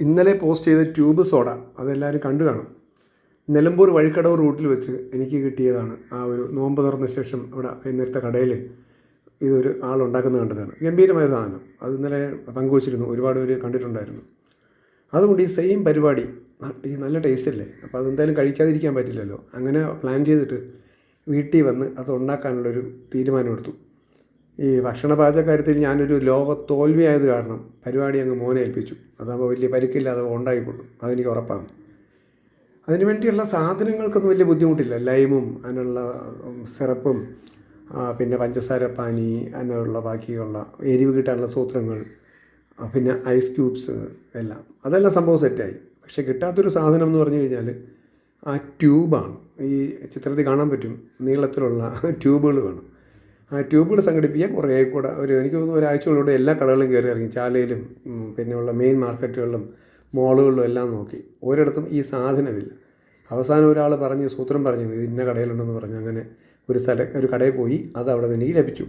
ഇന്നലെ പോസ്റ്റ് ചെയ്ത tube soda അതെല്ലാവരും കണ്ടു കാണും. നിലമ്പൂർ വഴിക്കടവ് റൂട്ടിൽ വെച്ച് എനിക്ക് കിട്ടിയതാണ്. ആ ഒരു നോമ്പ് തുറന്ന ശേഷം അവിടെ നേരത്തെ കടയിൽ ഇതൊരു ആളുണ്ടാക്കുന്നത് കണ്ടതാണ്. ഗംഭീരമായ സാധനം. അത് ഇന്നലെ പങ്കുവച്ചിരുന്നു. ഒരുപാട് പേര് കണ്ടിട്ടുണ്ടായിരുന്നു. അതുകൊണ്ട് ഈ സെയിം പരിപാടി ഈ നല്ല ടേസ്റ്റ് അല്ലേ? അപ്പോൾ അതെന്തായാലും കഴിക്കാതിരിക്കാൻ പറ്റില്ലല്ലോ. അങ്ങനെ പ്ലാൻ ചെയ്തിട്ട് വീട്ടിൽ വന്ന് അത് ഉണ്ടാക്കാനുള്ളൊരു തീരുമാനമെടുത്തു ഈ ഭക്ഷണ പാചകക്കാര്യത്തിൽ ഞാനൊരു ലോക തോൽവിയായത് കാരണം പരിപാടി അങ്ങ് മോനെ ഏൽപ്പിച്ചു. അതാകുമ്പോൾ വലിയ പരിക്കില്ലാതെ ഉണ്ടായിക്കൊള്ളും. അതെനിക്ക് ഉറപ്പാണ്. അതിന് വേണ്ടിയുള്ള സാധനങ്ങൾക്കൊന്നും വലിയ ബുദ്ധിമുട്ടില്ല. ലൈമും അതിനുള്ള സിറപ്പും പിന്നെ പഞ്ചസാര പാനി അതിനുള്ള ബാക്കിയുള്ള എരിവ് കിട്ടാനുള്ള സൂത്രങ്ങൾ പിന്നെ ഐസ് ക്യൂബ്സ് എല്ലാം. അതെല്ലാം സംഭവം സെറ്റായി. പക്ഷെ കിട്ടാത്തൊരു സാധനം എന്ന് പറഞ്ഞു കഴിഞ്ഞാൽ ആ ട്യൂബാണ്. ഈ ചിത്രത്തിൽ കാണാൻ പറ്റും. നീളത്തിലുള്ള ട്യൂബുകൾ വേണം. ട്യൂബുകൾ സംഘടിപ്പിക്കാൻ കുറേ കൂടെ ഒരു എനിക്ക് തോന്നുന്നു ഒരാഴ്ചകളിലൂടെ എല്ലാ കടകളിലും കയറി ഇറങ്ങി. ചാലയിലും പിന്നെയുള്ള മെയിൻ മാർക്കറ്റുകളിലും മോളുകളിലും എല്ലാം നോക്കി. ഒരിടത്തും ഈ സാധനമില്ല. അവസാനം ഒരാൾ പറഞ്ഞ് സൂത്രം പറഞ്ഞു ഇത് ഇന്ന കടയിലുണ്ടെന്ന് പറഞ്ഞു. അങ്ങനെ ഒരു സ്ഥല ഒരു കടയിൽ പോയി അത് അവിടെ നിന്ന് എനിക്ക് ലഭിച്ചു.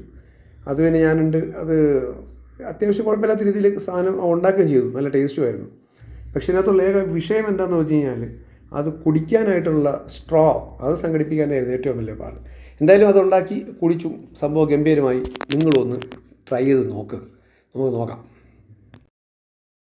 അത് പിന്നെ ഞാനുണ്ട്. അത് അത്യാവശ്യം കുഴപ്പമില്ലാത്ത രീതിയിൽ സാധനം ഉണ്ടാക്കുകയും ചെയ്തു. നല്ല ടേസ്റ്റുമായിരുന്നു പക്ഷേ ഇതിനകത്തുള്ള ഏക വിഷയം എന്താണെന്ന് വെച്ച് കഴിഞ്ഞാൽ അത് കുടിക്കാനായിട്ടുള്ള സ്ട്രോ അത് സംഘടിപ്പിക്കാനായിരുന്നു ഏറ്റവും വലിയ പാട്. എന്തായാലും അതുണ്ടാക്കി കുടിച്ചു. സംഭവം ഗംഭീരമായി. നിങ്ങളൊന്ന് ട്രൈ ചെയ്ത് നോക്ക്. നമുക്ക് നോക്കാം.